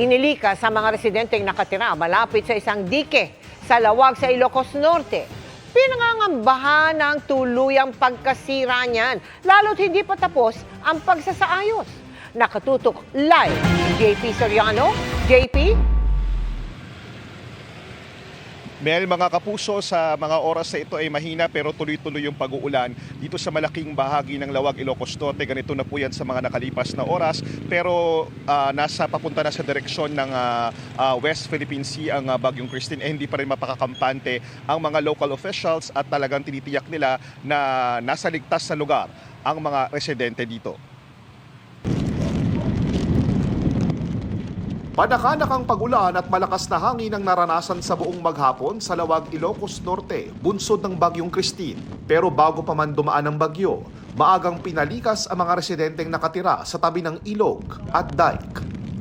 Inilika sa mga residenteng nakatira malapit sa isang dike sa lawag sa Ilocos Norte. Pinangangambahan ng tuluyang pagkasira niyan, lalo't hindi pa tapos ang pagsasaayos. Nakatutok live JP Soriano. JP? Mel, mga kapuso, sa mga oras na ito ay mahina pero tuloy-tuloy yung pag-uulan dito sa malaking bahagi ng Lawag Ilocos Norte. Ganito na po yan sa mga nakalipas na oras pero ah, nasa papunta na sa direksyon ng ah, ah, West Philippine Sea ang ah, Bagyong Christine. Eh, hindi pa rin mapakakampante ang mga local officials at talagang tinitiyak nila na nasa ligtas na lugar ang mga residente dito. Panakanakang ang pagulan at malakas na hangin ang naranasan sa buong maghapon sa Lawag Ilocos Norte, bunsod ng Bagyong Christine. Pero bago pa man dumaan ang bagyo, maagang pinalikas ang mga residenteng nakatira sa tabi ng ilog at dike.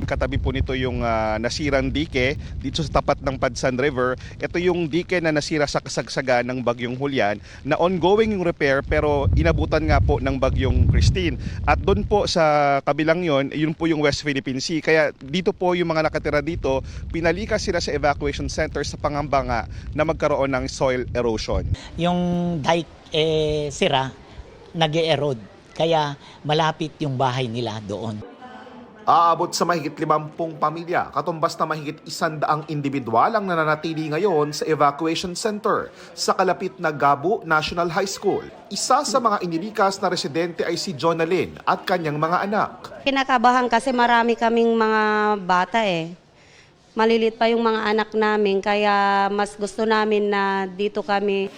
Katabi po nito yung ah, nasirang dike dito sa tapat ng Padsan River. Ito yung dike na nasira sa kasagsagan ng Bagyong Hulyan na ongoing yung repair pero inabutan nga po ng Bagyong Christine. At doon po sa kabilang yon, yun po yung West Philippine Sea. Kaya dito po yung mga nakatira dito, pinalikas sila sa evacuation center sa pangamba nga na magkaroon ng soil erosion. yung dike eh, sira, nag erode Kaya malapit yung bahay nila doon. Aabot sa mahigit 50 pamilya, katumbas na mahigit isandaang individual ang nananatili ngayon sa evacuation center sa kalapit na Gabo National High School. Isa sa mga inilikas na residente ay si Jonalyn at kanyang mga anak. Kinakabahan kasi marami kaming mga bata eh. Malilit pa yung mga anak namin kaya mas gusto namin na dito kami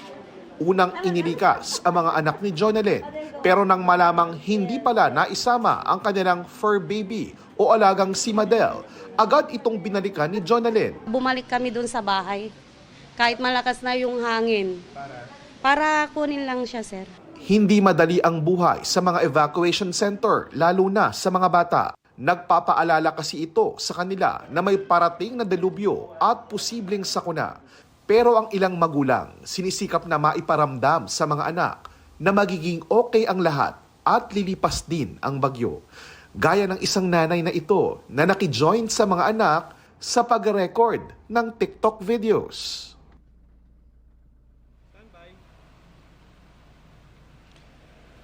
Unang inilikas ang mga anak ni Jonalyn pero nang malamang hindi pala naisama ang kanilang fur baby o alagang si Madel, agad itong binalikan ni Jonalyn. bumalik kami dun sa bahay. Kahit malakas na yung hangin. Para kunin lang siya, sir. Hindi madali ang buhay sa mga evacuation center, lalo na sa mga bata. Nagpapaalala kasi ito sa kanila na may parating na delubyo at posibleng sakuna. Pero ang ilang magulang sinisikap na maiparamdam sa mga anak na magiging okay ang lahat at lilipas din ang bagyo. Gaya ng isang nanay na ito na nakijoin sa mga anak sa pag-record ng TikTok videos.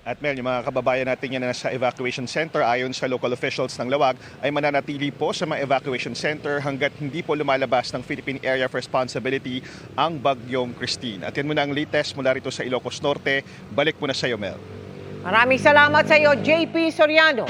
At Mel, yung mga kababayan natin yan na nasa evacuation center ayon sa local officials ng Lawag ay mananatili po sa mga evacuation center hanggat hindi po lumalabas ng Philippine Area of Responsibility ang Bagyong Christine. At yan muna ang latest mula rito sa Ilocos Norte. Balik muna sa iyo, Mel. Maraming salamat sa iyo, JP Soriano.